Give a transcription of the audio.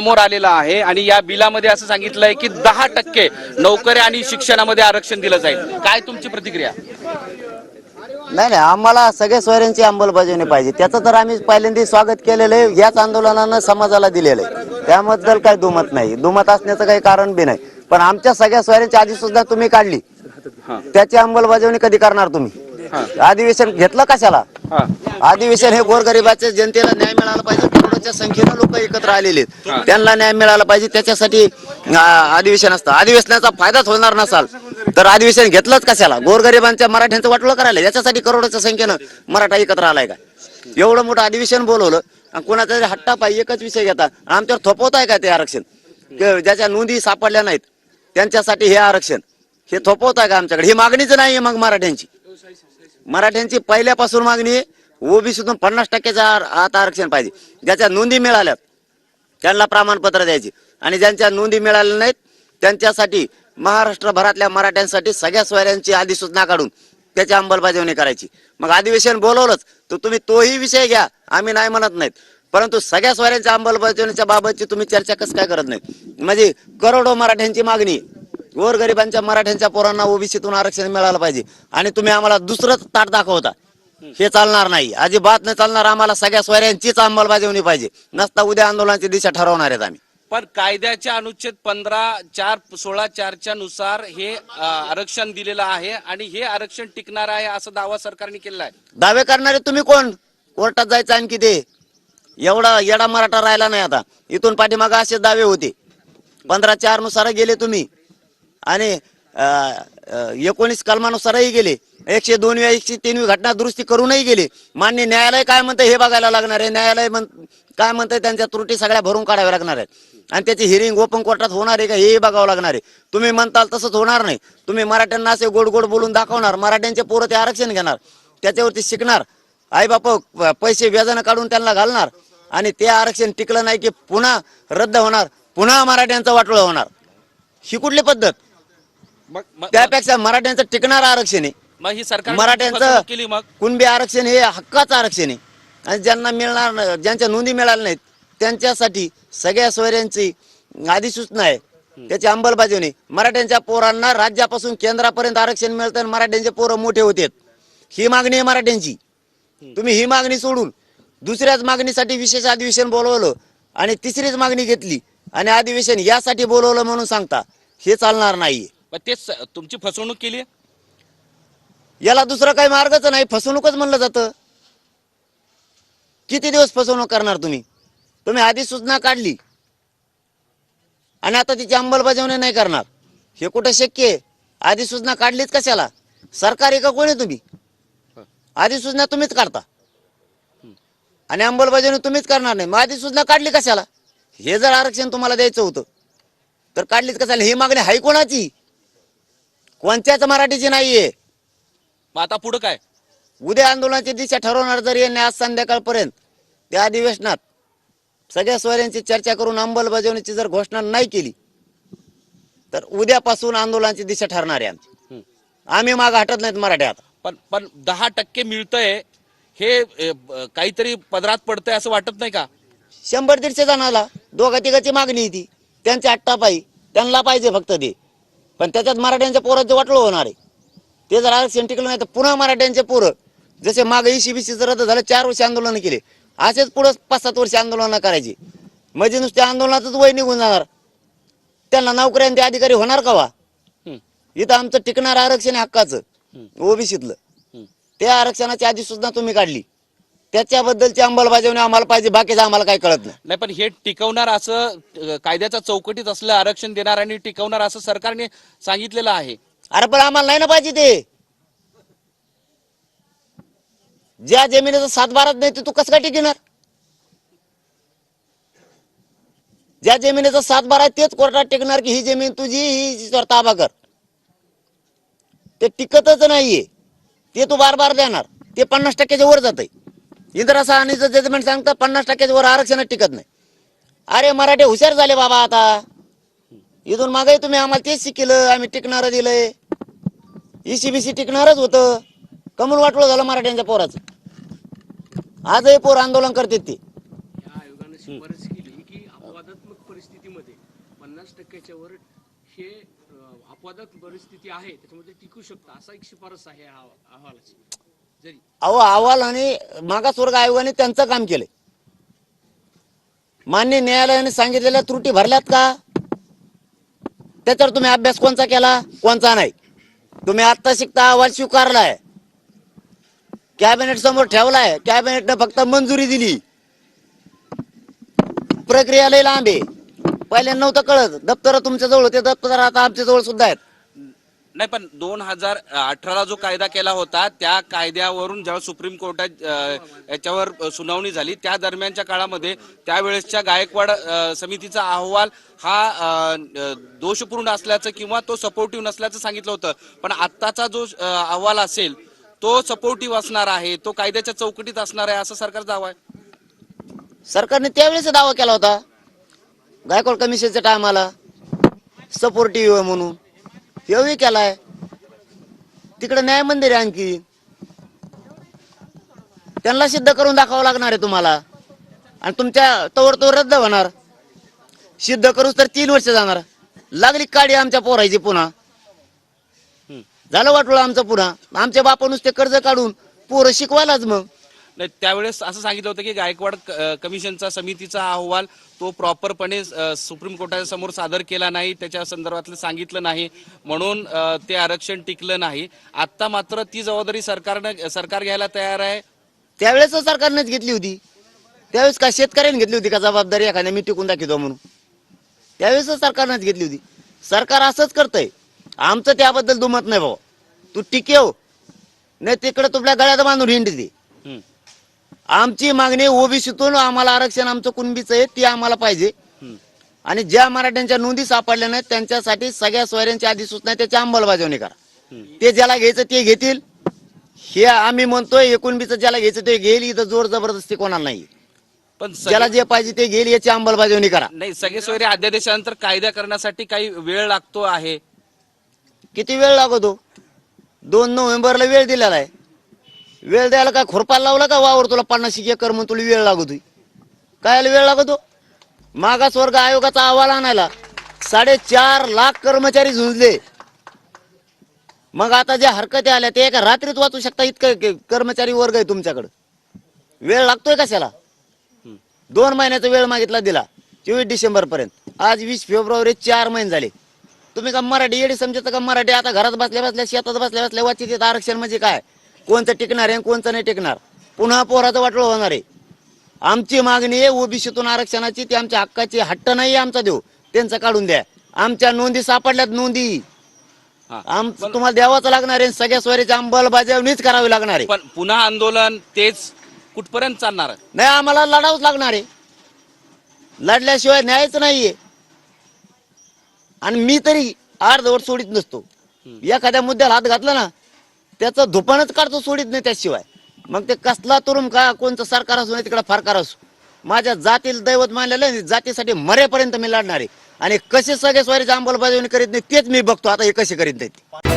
समोर आलेलं आहे आणि या बिलामध्ये असं सांगितलंय की दहा टक्के नोकऱ्या आणि शिक्षणामध्ये आरक्षण दिलं जाईल. काय तुमची प्रतिक्रिया? नाही नाही आम्हाला सगळ्या सोयऱ्यांची अंमलबजावणी पाहिजे. त्याचं तर आम्ही पहिल्यांदा स्वागत केलेलं आहे याच आंदोलनानं समाजाला दिलेलं आहे. त्याबद्दल काही दुमत नाही. दुमत असण्याचं काही कारण बी नाही. पण आमच्या सगळ्या सोयऱ्यांची आधी सुद्धा तुम्ही काढली. त्याची अंमलबजावणी कधी करणार तुम्ही? अधिवेशन घेतलं कशाला. अधिवेशन हे गोरगरिबाच्या जनतेला न्याय मिळाला पाहिजे. करोडोच्या संख्येनं लोक एकत्र आलेले आहेत. त्यांना न्याय मिळाला पाहिजे त्याच्यासाठी अधिवेशन असतं. अधिवेशनाचा फायदाच होणार नसाल तर अधिवेशन घेतलंच कशाला? गोरगरिबांच्या मराठ्यांचं वाटलं करायला याच्यासाठी करोडोच्या संख्येनं मराठा एकत्र आलाय का? एवढं मोठं अधिवेशन बोलवलं आणि कोणाचा तरी हट्टा पाहिजे एकच विषय घेता आमच्यावर थोपवताय का ते आरक्षण? ज्याच्या नोंदी सापडल्या नाहीत त्यांच्यासाठी हे आरक्षण. हे थोपवताय का आमच्याकडे? ही मागणीच नाहीये मग मराठ्यांची. मराठ्यांची पहिल्यापासून मागणी आहे ओबीसीतून पन्नास टक्क्याच्या आता आरक्षण पाहिजे. ज्याच्या नोंदी मिळाल्यात त्यांना प्रमाणपत्र द्यायची. आणि ज्यांच्या नोंदी मिळाल्या नाहीत त्यांच्यासाठी महाराष्ट्रभरातल्या मराठ्यांसाठी सगळ्या सोयऱ्यांची अधिसूचना काढून त्याची अंमलबजावणी करायची. मग अधिवेशन बोलवलंच तर तुम्ही तोही विषय घ्या. आम्ही नाही म्हणत नाहीत. परंतु सगळ्या सोयऱ्यांच्या अंमलबजावणीच्या बाबतची तुम्ही चर्चा कसं काय करत नाही म्हणजे करोडो मराठ्यांची मागणी. आहे. गोरगरिबांच्या मराठ्यांच्या पोरांना ओबीसीतून आरक्षण मिळालं पाहिजे. आणि तुम्ही आम्हाला दुसरंच ताट दाखवता. हे चालणार नाही. अजिबात नाही चालणार आम्हाला सगळ्या सोयऱ्यांचीच अंमलबजावणी पाहिजे. नसता उद्या आंदोलनाची दिशा ठरवणार आहेत आम्ही. पण कायद्याच्या अनुच्छेद पंधरा चार सोळा चारच्या नुसार हे अ, आरक्षण दिलेलं आहे आणि हे आरक्षण टिकणार आहे असा दावा सरकारने केलेला आहे. दावे करणारे तुम्ही कोण? कोर्टात जायचं आणखी ते. एवढा येडा मराठा राहिला नाही आता. इथून पाठीमागे असे दावे होते. पंधरा चारनुसार गेले तुम्ही. आणि अं, एकोणीस कलमानुसारही गेले. एकशे दोनवी एकशे तीनवी घटना दुरुस्ती करूनही गेले. मान्य न्यायालय काय म्हणतं हे बघायला लागणार आहे. न्यायालय म्हण काय म्हणतंय त्यांच्या त्रुटी सगळ्या भरून काढाव्या लागणार आहेत. आणि त्याची हिरिंग ओपन कोर्टात होणार आहे का हे बघावं लागणार आहे. तुम्ही म्हणताल तसंच होणार नाही. तुम्ही मराठ्यांना असे गोड गोड बोलून दाखवणार. मराठ्यांचे पोरं ते आरक्षण घेणार. त्याच्यावरती शिकणार. आई बाप पैसे व्याजानं काढून त्यांना घालणार. आणि ते आरक्षण टिकलं नाही की पुन्हा रद्द होणार. पुन्हा मराठ्यांचा वाटोळा होणार. ही कुठली पद्धत? त्यापेक्षा मराठ्यांचं टिकणार आरक्षण आहे. मग ही सरकार मराठ्यांचं केली मग? कुणबी आरक्षण हे हक्काचं आरक्षण आहे. आणि ज्यांना मिळणार न- ज्यांच्या नोंदी मिळाल्या नाहीत त्यांच्यासाठी सगळ्या सोयऱ्यांची अधिसूचना आहे. त्याची अंमलबजावणी मराठ्यांच्या पोरांना राज्यापासून केंद्रापर्यंत आरक्षण मिळतं आणि मराठ्यांचे पोरं मोठे होतेत ही मागणी आहे मराठ्यांची. तुम्ही ही मागणी सोडून दुसऱ्याच मागणीसाठी विशेष अधिवेशन बोलवलं आणि तिसरीच मागणी घेतली आणि अधिवेशन यासाठी बोलवलं म्हणून सांगता हे चालणार नाहीये. मग तेच तुमची फसवणूक केली याला दुसरा काही मार्गच नाही फसवणूकच म्हणलं जातं. किती दिवस फसवणूक करणार तुम्ही? तुम्ही आधी सूचना काढली. आणि आता तिची अंमलबजावणी नाही करणार. हे कुठं शक्य आहे? आधी सूचना काढलीच कशाला? सरकारी का कोणी तुम्ही? आधी सूचना तुम्हीच काढता. आणि अंमलबजावणी तुम्हीच करणार नाही. मग आधी सूचना काढली कशाला? हे जर आरक्षण तुम्हाला द्यायचं होतं तर काढलीच कशाला? ही मागणी हाय कोणाची कोणत्याच मराठीची नाहीये. मग आता पुढे काय? उद्या आंदोलनाची दिशा ठरवणार जर यांनी आज संध्याकाळपर्यंत त्या अधिवेशनात सगळ्या सोयऱ्यांची चर्चा करून अंमलबजावणीची जर घोषणा नाही केली तर उद्यापासून आंदोलनाची दिशा ठरणार आहे आमची. आम्ही माग हटत नाहीत मराठी आता. पण पण दहा टक्के मिळतंय हे ब- काहीतरी पदरात पडतंय असं वाटत नाही का? शंभर दीडशे जणाला दोघा तिघाची मागणी आहे ती. त्यांच्या आट्टा पायी त्यांना पाहिजे फक्त ते. पण त्याच्यात मराठ्यांच्या पोराचं वाटलं होणार आहे. ते जर आरक्षण टिकलं नाही तर पुन्हा मराठ्यांचे पोरं जसे माग इशी बिशीचं रद्द झालं चार वर्ष आंदोलन केले. असेच पुढं पाच सात वर्ष आंदोलन करायची. म्हणजे नुसत्या आंदोलनातच वय निघून जाणार. त्यांना नोकऱ्यांचे अधिकारी होणार का वा. इथं आमचं टिकणार आरक्षण हक्काचं ओबीसीतलं. त्या आरक्षणाची आधी सुद्धा तुम्ही काढली. त्याच्याबद्दलची अंमलबजावणी आम्हाला पाहिजे बाकीचं आम्हाला काही कळत नाही. नाही पण हे टिकवणार असं अ, कायद्याच्या चौकटीत असलं आरक्षण देणार आणि टिकवणार असं सरकारने सांगितलेलं आहे. अरे पण आम्हाला नाही ना पाहिजे ते. ज्या जमिनीचा सातबाराच नाही ते तू कसं काय टिकणार? ज्या जमिनीचा सातबारा आहे तेच कोर्टात टिकणार की ही जमीन तुझी ही ताबा कर. ते टिकतच नाहीये. ते तू बार बार देणार. ते पन्नास टक्क्याच्या वर जात इंदिरा सहानीचं जजमेंट सांगतं पन्नास टक्क्याच्या वर आरक्षणच टिकत नाही. अरे मराठे हुशार झाले बाबा आता. इथून मागे तुम्ही आम्हाला तेच शिकलं आम्ही टिकणार दिलंय. ईसीबीसी टिकणारच होतं. कमल वाटलं झालं मराठ्यांच्या पोराचं. आजही पोर आंदोलन करतात ते. त्याच्यावर हे अपवादात परिस्थिती आहे त्याच्यामध्ये टिकू शकतं असा एक शिफारस आहे अहवालाची. अहो अहवाल आणि मागासवर्ग आयोगाने त्यांचं काम केलंय. मान्य न्यायालयाने सांगितलेल्या त्रुटी भरल्यात का? त्याच्यावर तुम्ही अभ्यास कोणचा केला कोणचा नाही? तुम्ही आत्ता शिकता अहवाल स्वीकारलाय. कॅबिनेट समोर ठेवलाय. कॅबिनेटनं फक्त मंजुरी दिली. प्रक्रिया लय लांब आहे. पहिल्यांदा नव्हतं कळत. दप्तर तुमच्या जवळ होते दप्तर आता आमच्या जवळ सुद्धा आहेत. नाही पण दोन हजार अठराला जो कायदा केला होता त्या कायद्यावरून जेव्हा सुप्रीम कोर्टात याच्यावर सुनावणी झाली त्या दरम्यानच्या काळामध्ये त्यावेळेसच्या गायकवाड समितीचा अहवाल हा दोषपूर्ण असल्याचं किंवा तो सपोर्टिव्ह नसल्याचं सांगितलं होतं. पण आत्ताचा जो अहवाल असेल तो सपोर्टिव्ह असणार आहे तो कायद्याच्या चौकटीत असणार आहे असा सरकारचा दावा आहे. सरकारने त्यावेळेस दावा केला होता. गायकवाड कमिशनच्या टायमाला सपोर्टिव्ह म्हणून. हेही केलाय? तिकडे न्याय मंदिर आहे आणखी. त्यांना सिद्ध करून दाखवावं लागणार आहे तुम्हाला. आणि तुमच्या तोवर तो रद्द होणार. सिद्ध करूच तर तीन वर्ष जाणार. लागली काडी आमच्या पोरायची पुन्हा. झालं वाटलं आमचं पुन्हा. आमच्या बापा नुसते कर्ज काढून पोरं शिकवायलाच मग. त्यावेळेस असं सांगितलं होतं की गायकवाड कमिशनचा समितीचा अहवाल तो प्रॉपरपणे सुप्रीम कोर्टाच्या समोर सादर केला नाही त्याच्या संदर्भातलं सांगितलं नाही म्हणून ते आरक्षण टिकलं नाही. आता मात्र ती जबाबदारी सरकारनं सरकार घ्यायला तयार आहे. त्यावेळेस सरकारनेच घेतली होती. त्यावेळेस का शेतकऱ्यांनी घेतली होती का जबाबदारी एखाद्या मी टिकून दाखवतो म्हणून? त्यावेळेस सरकारनेच घेतली होती. सरकार असंच करतंय. आमचं त्याबद्दल दुमत नाही भाऊ. तू टिकेव नाही तिकडे तुझ्या गळ्यात बांधून हिंडते. आमची मागणी ओबीसीतून आम्हाला आरक्षण आमचं कुणबीचं आहे ती आम्हाला पाहिजे. आणि ज्या मराठ्यांच्या नोंदी सापडल्या नाहीत त्यांच्यासाठी सगळ्या सोयऱ्यांची अधिसूचना त्याची अंमलबजावणी करा. ते ज्याला घ्यायचं ते घेतील. हे आम्ही म्हणतोय एकुणबीचं ज्याला घ्यायचं ते घेईल इथं जोर जबरदस्ती कोणाला नाही. पण ज्याला जे पाहिजे ते घेईल याची अंमलबजावणी करा. नाही सगळे सोयरे अध्यादेशानंतर कायदा करण्यासाठी काही वेळ लागतो आहे? किती वेळ लागतो? दोन नोव्हेंबरला वेळ दिलेला आहे. वेळ द्यायला काय खुरपाला लावला का? वावर तुला पन्नास एकर म्हणून तुला वेळ लागतोय. काय वेळ लागतो? मागासवर्ग आयोगाचा अहवाल आणायला साडेचार लाख कर्मचारी झुंजले. मग आता ज्या हरकती आल्या ते एका रात्रीत वाचू शकता इतकं कर्मचारी वर्ग आहे तुमच्याकडं. वेळ लागतोय कशाला? दोन महिन्याचा वेळ मागितला दिला चोवीस डिसेंबर पर्यंत. आज वीस फेब्रुवारी चार महिने झाले. तुम्ही का मराठी येडी समजता का मराठी? आता घरात बसल्या बसल्या शेतात बसल्या बसल्या वाचित आरक्षण म्हणजे काय? कोणचं टिकणार आहे आणि कोणचं नाही टिकणार? पुन्हा पोराचं वाटलं होणार आहे. आमची मागणी आहे ओबीसीतून आरक्षणाची ती आमच्या हक्काची हट्ट नाही आमचा देऊ त्यांचं काढून द्या. आमच्या नोंदी सापडल्यात नोंदी. आम तुम्हाला द्यावाच लागणार आहे सगळ्या स्वरीची अंमलबजावणीच करावी लागणार आहे. पण पुन्हा आंदोलन तेच कुठपर्यंत चालणार? नाही आम्हाला लढावंच लागणार आहे. लढल्याशिवाय न्यायच नाहीये. आणि मी तरी अर्धवट सोडित नसतो. एखाद्या मुद्द्याला हात घातला ना त्याचं धुपणच काढतो सोडित नाही त्याशिवाय. मग ते कसला तुरुम का कोणतं सरकार असो नाही तिकडं फारकार असो. माझ्या जातील दैवत मानलेलं जातीसाठी मरेपर्यंत मी लढणार. आहे आणि कसे सगळे स्वारीची अंमलबजावणी करीत नाही तेच मी बघतो. आता हे कसे करीत नाही